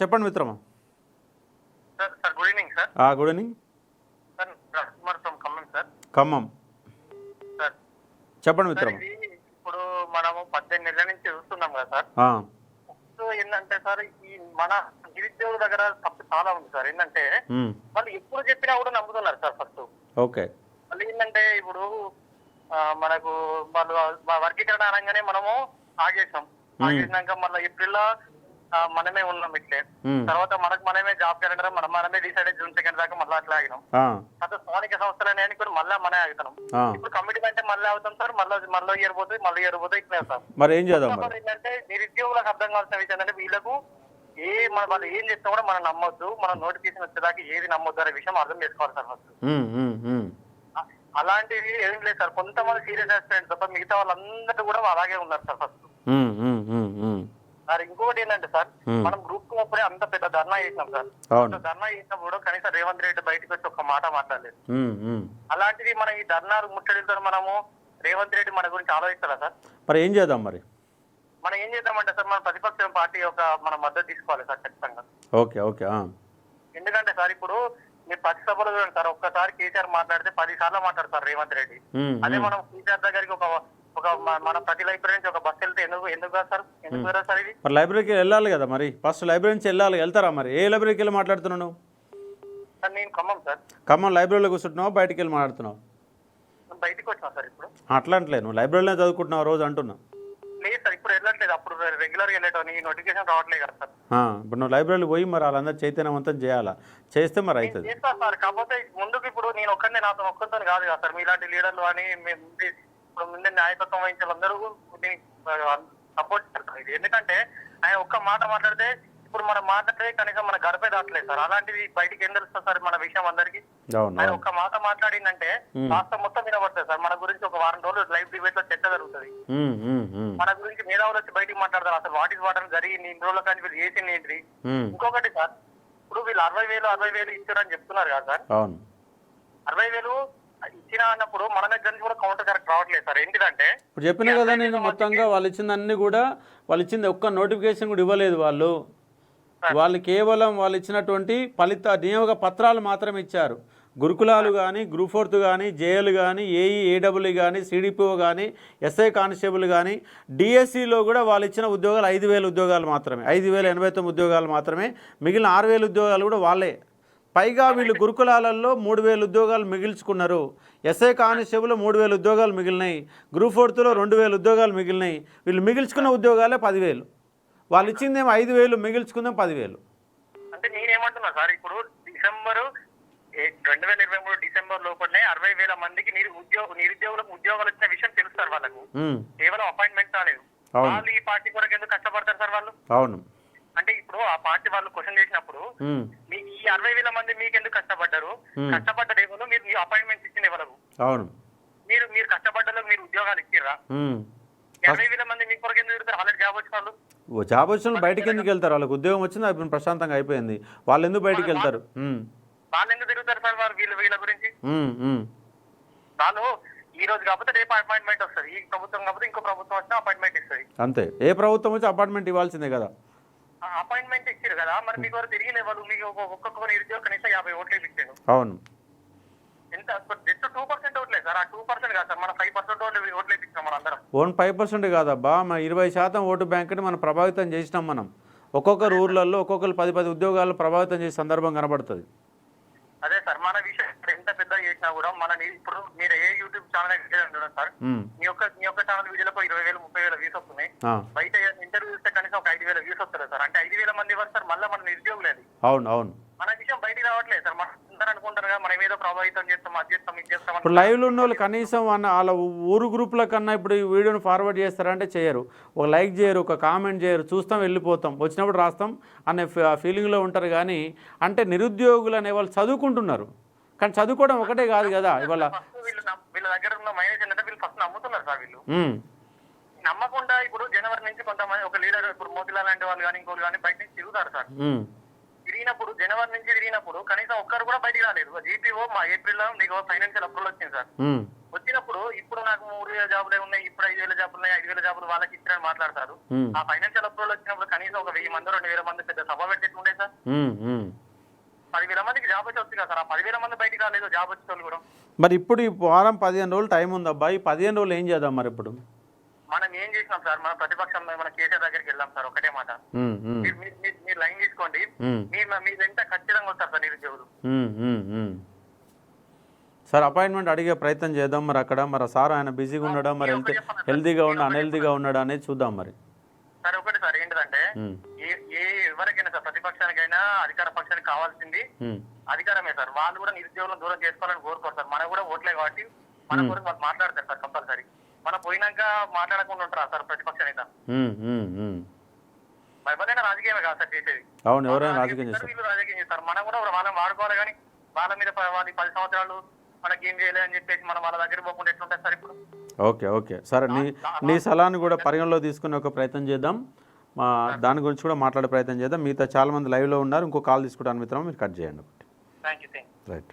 చెప్పండి మిత్రమా. Sir sir good evening sir. Good evening. Khammam sir. చెప్పండి ఇది ఇప్పుడు మనము పద్దెనిమిది నెలల నుంచి చూస్తున్నాం కదా సార్. సో ఏంటంటే సార్ ఈ మన నిరుద్యోగుల దగ్గర తప్పు చాలా ఉంది సార్. ఏంటంటే వాళ్ళు ఎప్పుడు చెప్పినా కూడా నమ్ముతున్నారు సార్ ఫస్ట్. ఓకే. మళ్ళీ ఏంటంటే ఇప్పుడు మనకు వాళ్ళు వర్గీకరణ అనగానే మనము ఆగేసాం. ఆగేసినాక మళ్ళీ ఏప్రిల్ మనమే ఉన్నాం ఇట్లే. తర్వాత మనకు మనమే జాబ్ క్యాలెండర్ మనం మనమే డిసైడ్ జూన్ సెకండ్ దాకా మళ్ళీ అట్లా ఆగినాం. తర్వాత స్థానిక సంస్థలు అనేవి కూడా మళ్ళీ మనే ఆగుతున్నాం. ఆ. ఇప్పుడు కమిటీ అంటే మళ్ళీ అవుతాం సార్ మళ్ళీ మళ్ళీ ఇయర్ పోతుంది మళ్ళీ ఇయర్ పోతే ఇట్లా సార్. మరి ఏం చేద్దాం ఏంటంటే నిరుద్యోగులకు అర్థం కావాల్సిన విషయం ఏంటంటే వీళ్ళకు ఏ మన వాళ్ళు ఏం చెప్తా కూడా మనం నమ్మొద్దు మనం నోటిఫికేషన్ వచ్చేదాకా ఏది నమ్మొద్దు అనే విషయం అర్థం చేసుకోవాలి సార్ ఫస్ట్ అలాంటివి ఏం లేదు సార్. కొంతమంది సీరియస్ యాక్సిడెంట్ తప్ప మిగతా వాళ్ళందరూ కూడా అలాగే ఉన్నారు సార్ ఫస్ట్. సార్ ఇంకొకటి ఏంటంటే సార్. మనం గ్రూప్కు అప్పుడే అంత పెద్ద ధర్నా చేసినాం సార్. ధర్నా చేసినప్పుడు కనీసం రేవంత్ రెడ్డి బయటకు వచ్చి ఒక మాట మాట్లాడలేదు. అలాంటిది మనం ఈ ధర్నాలు ముట్టడితో మనము రేవంత్ రెడ్డి మన గురించి ఆలోచిస్తారా సార్? మరి ఏం చేద్దాం మరి? మనం ఏం చేద్దామంటే సార్ మన ప్రతిపక్షం పార్టీ యొక్క మన మద్దతు తీసుకోవాలి సార్ ఖచ్చితంగా. ఓకే ఓకే ఎందుకంటే సార్ ఇప్పుడు మీరు ప్రతి సభలో చూడండి సార్ ఒక్కసారి కేసీఆర్ మాట్లాడితే పది సార్లు మాట్లాడతారు రేవంత్ రెడ్డి. అదే. మనం కేసీఆర్ దగ్గరికి ఒక ఒక మ- మన ప్రతి లైబ్రరీ నుంచి ఒక బస్సు వెళ్తే ఎందుకు ఎందుకు కాదు సార్? ఎందుకు కదా సార్ ఇది? మరి లైబ్రరీకి వెళ్ళాలి కదా మరి? ఫస్ట్ లైబ్రరీ నుంచి వెళ్ళాలి వెళ్తారా మరి? ఏ లైబ్రరీకి వెళ్ళి మాట్లాడుతున్నావు నువ్వు? సార్ నేను ఖమ్మం సార్. ఖమ్మం లైబ్రరీలో కూర్చుంటున్నావు బయటికి వెళ్ళి మాట్లాడుతున్నావు? నేను బయటికి వచ్చినా సార్ ఇప్పుడు. అట్లా అంటలే నువ్వు లైబ్రరీలో చదువుకుంటున్నావు రోజు అంటున్నా? లేదు సార్ ఇప్పుడు వెళ్ళట్లేదు. అప్పుడు రెగ్యులర్గా వెళ్ళేటో ఈ నోటిఫికేషన్ రావట్లేదు కదా సార్. ఇప్పుడు నువ్వు లైబ్రరీలో పోయి మరి వాళ్ళందరూ చైతన్యవంతం చేయాలా? చేస్తే మరి అవుతుంది చేస్తా సార్ కాకపోతే ముందుకు ఇప్పుడు నేను ఒక్కరిని నాతో ఒక్కరితో కాదు కదా సార్. మీలాంటి లీడర్లు అని ఇప్పుడు ముందే నాయకత్వం వహించే వాళ్ళందరూ సపోర్ట్ చేస్తారు. ఇది ఎందుకంటే ఆయన ఒక్క మాట మాట్లాడితే ఇప్పుడు మనం మాట్లాడితే కనీసం మన గడపే దాటలేదు సార్. అలాంటిది బయటికి ఏం తెలుస్తుంది సార్ మన విషయం అందరికి? ఆయన ఒక్క మాట మాట్లాడిందంటే. రాష్ట్రం మొత్తం వినబడుతుంది సార్. మన గురించి ఒక వారం రోజులు లైవ్ డిబేట్లో చర్చ జరుగుతుంది. మన గురించి మేధావులు వచ్చి బయటికి మాట్లాడతారు. అసలు వాట్ ఇస్ వాట్ అని జరిగింది ఇన్ని రోజుల కానీ వీళ్ళు చేసింది ఏంటి? ఇంకొకటి సార్ ఇప్పుడు వీళ్ళు అరవై వేలు అరవై వేలు ఇచ్చారని చెప్తున్నారు కదా సార్. అరవై వేలు ఇచ్చిన అన్నప్పుడు మన దగ్గర నుంచి కూడా కౌంటర్ కరెక్ట్ రావట్లేదు సార్. ఏంటిదంటే ఇప్పుడు చెప్పినా కదా నేను మొత్తంగా వాళ్ళు ఇచ్చింది అన్ని కూడా వాళ్ళు ఇచ్చింది ఒక్క నోటిఫికేషన్ కూడా ఇవ్వలేదు వాళ్ళు. వాళ్ళు కేవలం వాళ్ళు ఇచ్చినటువంటి ఫలిత నియోగ పత్రాలు మాత్రమే ఇచ్చారు. గురుకులాలు కానీ గ్రూప్ ఫోర్త్ కానీ జేఎల్ కానీ ఏఈ ఏడబ్ల్యూ కానీ సిడిపిఓ కానీ ఎస్ఐ కానిస్టేబుల్ కానీ డిఎస్సిలో కూడా వాళ్ళు ఇచ్చిన ఉద్యోగాలు ఐదు వేల ఉద్యోగాలు మాత్రమే. ఐదు వేల ఎనభై తొమ్మిది ఉద్యోగాలు మాత్రమే. మిగిలిన ఆరు వేల ఉద్యోగాలు కూడా వాళ్ళే. పైగా వీళ్ళు గురుకులాలలో మూడు వేల ఉద్యోగాలు మిగిల్చుకున్నారు. ఎస్ఐ కానిస్టేబుల్ మూడు వేల ఉద్యోగాలు మిగిలినాయి. గ్రూప్ ఫోర్త్లో రెండు వేల ఉద్యోగాలు మిగిలినాయి. వీళ్ళు మిగిల్చుకున్న ఉద్యోగాలే పదివేలు. వాళ్ళు ఇచ్చిందేమో ఐదు వేలు మిగిల్చుకుందేం పదివేలు. అంటే నేనేమంటున్నా సార్ ఇప్పుడు డిసెంబర్ రెండు వేల ఇరవై మూడు డిసెంబర్ లోపలనే అరవై వేల మందికి ఉద్యోగ నిరుద్యోగులకు ఉద్యోగాలు వచ్చిన విషయం తెలుసు సార్ వాళ్ళకు. కేవలం అపాయింట్మెంట్ రాలేదు. వాళ్ళు ఈ పార్టీ కొరకు ఎందుకు కష్టపడతారు సార్ వాళ్ళు? అవును. పార్టీ వాళ్ళు క్వశ్చన్ చేసినప్పుడు మీ ఈ అరవై వేల మంది మీకు ఎందుకు కష్టపడ్డారు. కష్టపడ్డది ఎవరు మీరు మీ అపాయింట్మెంట్స్ ఇచ్చింది ఎవరు? అవును. మీరు మీరు కష్టపడ్డలో మీరు ఉద్యోగాలు ఇచ్చిర్రా? ఉమ్. ఇరవై వేల మంది మీ కొరకు ఎందుకు తిరుగుతారు? జాబ్ వచ్చిన వాళ్ళు? జాబ్ వచ్చిన బయటికి ఎందుకు వెళ్తారు? వాళ్ళకి ఉద్యోగం వచ్చింది అయిపోయింది ప్రశాంతంగా అయిపోయింది. వాళ్ళు ఎందుకు బయటికి వెళ్తారు? వాళ్ళు ఎందుకు తిరుగుతారు సార్ వాళ్ళు వీళ్ళు వీళ్ళ గురించి. వాళ్ళు ఈ రోజు కాకపోతే రేపు అపాయింట్మెంట్ వస్తుంది. ఈ ప్రభుత్వం కాకపోతే ఇంకో ప్రభుత్వం వచ్చినా అపాయింట్మెంట్ ఇస్తుంది. అంతే. ఏ ప్రభుత్వం వచ్చి అపార్ట్మెంట్ ఇవ్వాల్సిందే కదా. అపాయింట్మెంట్ ఇచ్చారు కదా మరి మీకు ఎవరు తిరిగి లేవాలి మీకు ఒక్కొక్క- నిరుద్యోగ కనీసం యాభై ఓట్లు ఇచ్చాను అవును. ఎంత? జస్ట్ టూ పర్సెంట్ ఓట్లే సార్. ఆ టూ పర్సెంట్ కాదు సార్ మన ఫైవ్ పర్సెంట్ ఓట్లు ఓట్లు ఇచ్చాం మన అందరం. ఓన్ ఫైవ్ పర్సెంట్ కాదబ్బా మన ఇరవై శాతం ఓటు బ్యాంకుని మనం ప్రభావితం చేసినాం మనం. ఒక్కొక్కరు ఊర్లలో ఒక్కొక్కరు పది పది ఉద్యోగాలు ప్రభావితం చేసే సందర్భం కనబడుతుంది. అదే సార్ మన విషయం ఎంత పెద్ద చేసినా కూడా మన ఇప్పుడు మీరు ఏ యూట్యూబ్ ఛానల్ చూడండి సార్ మీ యొక్క మీ యొక్క ఛానల్ వీడియోలకు ఇరవై వేలు ముప్పై వేల వ్యూస్ వస్తున్నాయి ఆ, బయట ఇంటర్వ్యూ ఇస్తే కనీసం వ్యూస్ వస్తారు సార్. అంటే ఐదు వేల మంది వస్తారు మళ్ళీ మన నిరుద్యోగులేదు అవును అవును. మన విషయం బయటికి రావట్లేదు సార్. మన అందరూ అనుకుంటారు కదా మనం ఏదో ప్రభావితం చేస్తాం అది చేస్తాం ఇది చేస్తాం ఇప్పుడు. లైవ్లో ఉన్న వాళ్ళు కనీసం వాళ్ళ వాళ్ళ ఊరు గ్రూప్ల కన్నా ఇప్పుడు ఈ వీడియోని ఫార్వర్డ్ చేస్తారంటే చేయరు. ఒక లైక్ చేయరు ఒక కామెంట్ చేయరు. చూస్తాం వెళ్ళిపోతాం. వచ్చినప్పుడు రాస్తాం అనే ఫీలింగ్లో ఉంటారు కానీ అంటే నిరుద్యోగులు అనే వాళ్ళు చదువుకుంటున్నారు. కానీ చదువుకోవడం ఒకటే కాదు కదా ఇవాళ వీళ్ళు దగ్గర ఉన్న మైనస్ ఏంటంటే వీళ్ళు ఫస్ట్ నమ్ముతున్నారు సార్ వీళ్ళు. నమ్మకుండా ఇప్పుడు జనవరి నుంచి కొంతమంది ఒక లీడర్ ఇప్పుడు మోతిలాల్ లాంటి వాళ్ళు కానీ ఇంకోళ్ళు కానీ బయట నుంచి తిరుగుతారు సార్. తిరిగినప్పుడు జనవరి నుంచి తిరిగినప్పుడు కనీసం ఒక్కరు కూడా బయటికి రాలేదు. జీపీఓ మా ఏప్రిల్లో మీకు ఫైనాన్షియల్ అప్రూవల్ వచ్చింది సార్. వచ్చినప్పుడు ఇప్పుడు నాకు మూడు వేల జాబులే ఉన్నాయి ఇప్పుడు ఐదు వేల జాబులు ఉన్నాయి ఐదు వేల జాబులు వాళ్ళకి ఇచ్చినని మాట్లాడతారు. ఆ ఫైనాన్షియల్ అప్రూవల్ వచ్చినప్పుడు కనీసం ఒక వెయ్యి మంది రెండు వేల మంది పెద్ద సభ పెట్టేట్టుండే సార్. పదివేల మందికి జాబ్ వచ్చి వస్తుంది కదా సార్. ఆ పదివేల మంది బయటికి రాలేదు జాబ్ వచ్చే వాళ్ళు కూడా. మరి ఇప్పుడు ఈ వారం పదిహేను రోజులు టైం ఉంది అబ్బాయి పదిహేను రోజులు ఏం చేద్దాం మరి ఇప్పుడు? మనం ఏం చేసినాం సార్? మన ప్రతిపక్షం మన కేసీఆర్ దగ్గరికి వెళ్దాం సార్ ఒకటే మాట. మీరు మీరు- మీరు- మీరు లైన్ తీసుకోండి. ఉమ్, మీ మీ వెంట ఖచ్చితంగా వస్తారు సార్ నిరుద్యోగులు. సార్ అపాయింట్మెంట్ అడిగే ప్రయత్నం చేద్దాం మరి అక్కడ. మరి సార్ ఆయన బిజీగా ఉన్నాడా? మరి హెల్తీ హెల్తీగా ఉండా అన్హెల్తీగా ఉన్నాడా అనేది చూద్దాం మరి. సరే ఒకటి సార్ ఏంటిదంటే ఉమ్, ఏ ఎవరికైనా సార్ ప్రతిపక్షానికైనా అధికార పక్షానికి కావాల్సింది అధికారమే సార్. వాళ్ళు కూడా నిరుద్యోగులను దూరం చేసుకోవాలని కోరుకోరు సార్. మనకు కూడా ఓట్లే కాబట్టి మన కొరకు వాళ్ళు మాట్లాడతారు సార్ కంపల్సరీ. మనం పోయినాక మాట్లాడకుండా ఉంటారా సార్ ప్రతిపక్ష నేత. ఎవరైనా రాజకీయమే కాదు సార్ చేసేది? అవును ఎవరైనా రాజకీయం చేస్తారు, వీళ్ళు రాజకీయం చేస్తారు. మనం కూడా వాళ్ళని వాడుకోవాలి కానీ వాళ్ళ మీద వాళ్ళ పది సంవత్సరాలు మనకి ఏం చేయలేదు అని చెప్పేసి మనం వాళ్ళ దగ్గర పోకుండా ఎట్లుంటుంది సార్ ఇప్పుడు? Okay okay. సరే నీ నీ సలహాను కూడా పరిగణలో తీసుకునే ఒక ప్రయత్నం చేద్దాం. మా దాని గురించి కూడా మాట్లాడే ప్రయత్నం చేద్దాం. మిగతా చాలా మంది లైవ్లో ఉన్నారు. ఇంకో కాల్ తీసుకుంటాను మిత్రం మీరు కట్ చేయండి థ్యాంక్ యూ రైట్